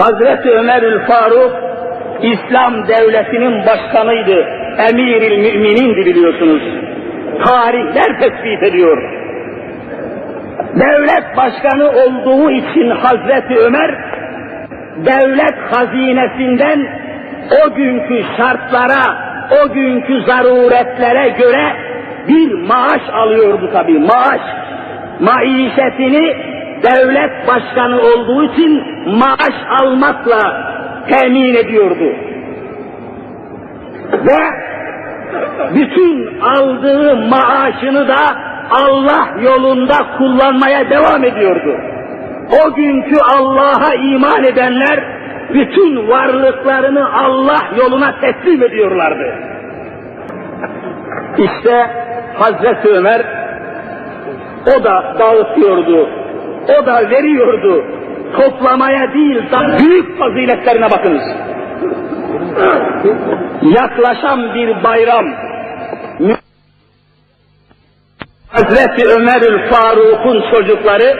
Hazreti Ömerül Faruk İslam devletinin başkanıydı. Emiril müminindi biliyorsunuz. Tarihler tespit ediyor. Devlet başkanı olduğu için Hazreti Ömer devlet hazinesinden o günkü şartlara, o günkü zaruretlere göre bir maaş alıyordu tabi maaş. Maişetini devlet başkanı olduğu için maaş almakla temin ediyordu. Ve bütün aldığı maaşını da Allah yolunda kullanmaya devam ediyordu. O günkü Allah'a iman edenler bütün varlıklarını Allah yoluna teslim ediyorlardı. İşte Hazreti Ömer o da dağıtıyordu, o da veriyordu. Toplamaya değil, da büyük faziletlerine bakınız. Yaklaşan bir bayram, Hazreti Ömerül Faruk'un çocukları,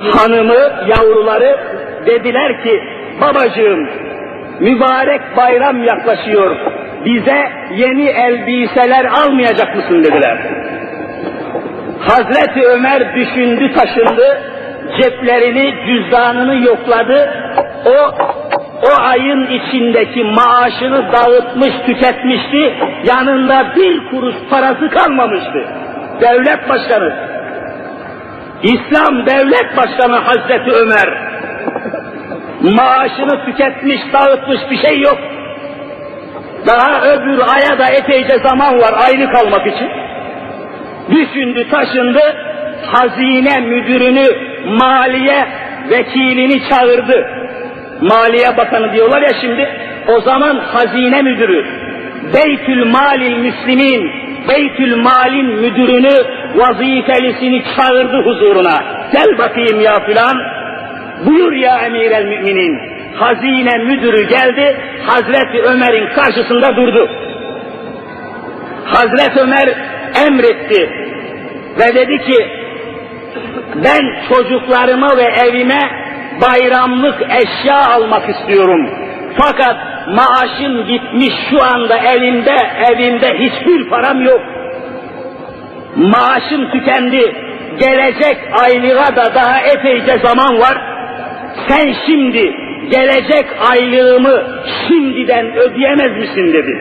hanımı, yavruları dediler ki, babacığım mübarek bayram yaklaşıyor, bize yeni elbiseler almayacak mısın dediler. Hazreti Ömer düşündü taşındı, ceplerini, cüzdanını yokladı, o o ayın içindeki maaşını dağıtmış, tüketmişti, yanında bir kuruş parası kalmamıştı. Devlet başkanı, İslam devlet başkanı Hazreti Ömer, maaşını tüketmiş, dağıtmış bir şey yok. Daha öbür aya da epeyce zaman var aylık almak için. Düşündü, taşındı, hazine müdürünü, maliye vekilini çağırdı. Maliye Bakanı diyorlar ya şimdi, o zaman hazine müdürü, Beytül Malil Müslimin, Beytül Mal'in müdürünü, vazifelisini çağırdı huzuruna. Gel bakayım ya filan, buyur ya emirel müminin. Hazine müdürü geldi, Hazreti Ömer'in karşısında durdu. Hazreti Ömer emretti ve dedi ki, ben çocuklarıma ve evime bayramlık eşya almak istiyorum. Fakat maaşım gitmiş şu anda elimde, evimde hiçbir param yok. Maaşım tükendi. Gelecek aylığa da daha epeyce zaman var. Sen şimdi gelecek aylığımı şimdiden ödeyemez misin dedi.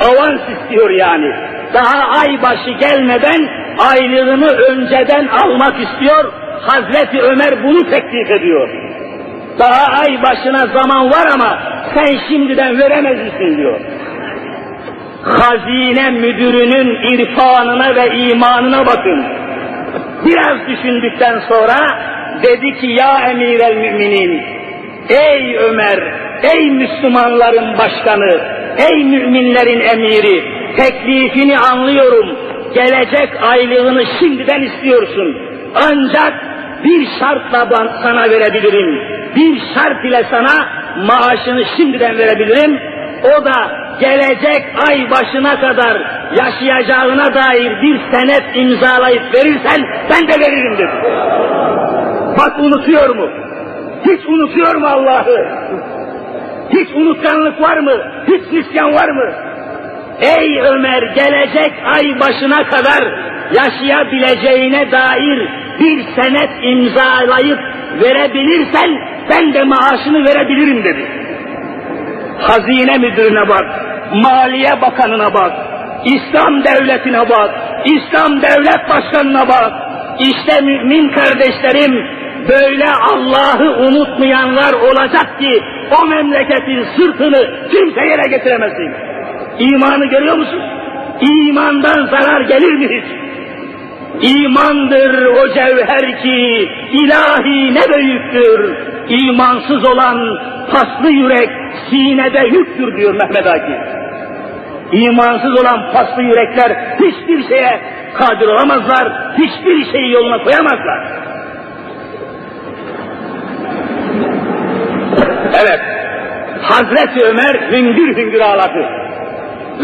Avans istiyor yani. Daha ay başı gelmeden aylığını önceden almak istiyor. Hazreti Ömer bunu teklif ediyor. Daha ay başına zaman var ama sen şimdiden veremez misin diyor. Hazine müdürünün irfanına ve imanına bakın. Biraz düşündükten sonra dedi ki ya emirel müminin, ey Ömer, ey Müslümanların başkanı, ey müminlerin emiri, teklifini anlıyorum, gelecek aylığını şimdiden istiyorsun. Ancak bir şartla ben sana verebilirim. Bir şart ile sana maaşını şimdiden verebilirim. O da gelecek ay başına kadar yaşayacağına dair bir senet imzalayıp verirsen ben de veririm dedi. Bak unutuyor mu? Hiç unutuyor mu Allah'ı? Hiç unutkanlık var mı? Hiç nisyan var mı? Ey Ömer gelecek ay başına kadar yaşayabileceğine dair bir senet imzalayıp verebilirsen ben de maaşını verebilirim dedi. Hazine müdürüne bak, maliye bakanına bak, İslam devletine bak, İslam devlet başkanına bak. İşte mümin kardeşlerim böyle Allah'ı unutmayanlar olacak ki o memleketin sırtını kimse yere getiremesin. İmanı görüyor musun? İmandan zarar gelir mi hiç? İmandır o cevher ki ilahi ne büyüktür. İmansız olan paslı yürek sinede yüktür diyor Mehmet Akif. İmansız olan paslı yürekler hiçbir şeye kadir olamazlar, hiçbir şeyi yoluna koyamazlar. Evet, Hazreti Ömer hüngür hüngür ağladı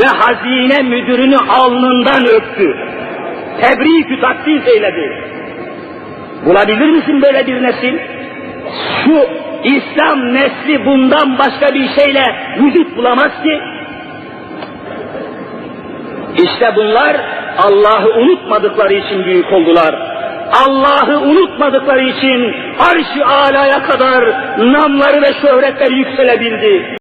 ve hazine müdürünü alnından öptü. Tebrik-ü takdis eyledi. Bulabilir misin böyle bir nesil? Şu İslam nesli bundan başka bir şeyle vücut bulamaz ki. İşte bunlar Allah'ı unutmadıkları için büyük oldular. Allah'ı unutmadıkları için arş-ı alaya kadar namları ve şöhretleri yükselebildi.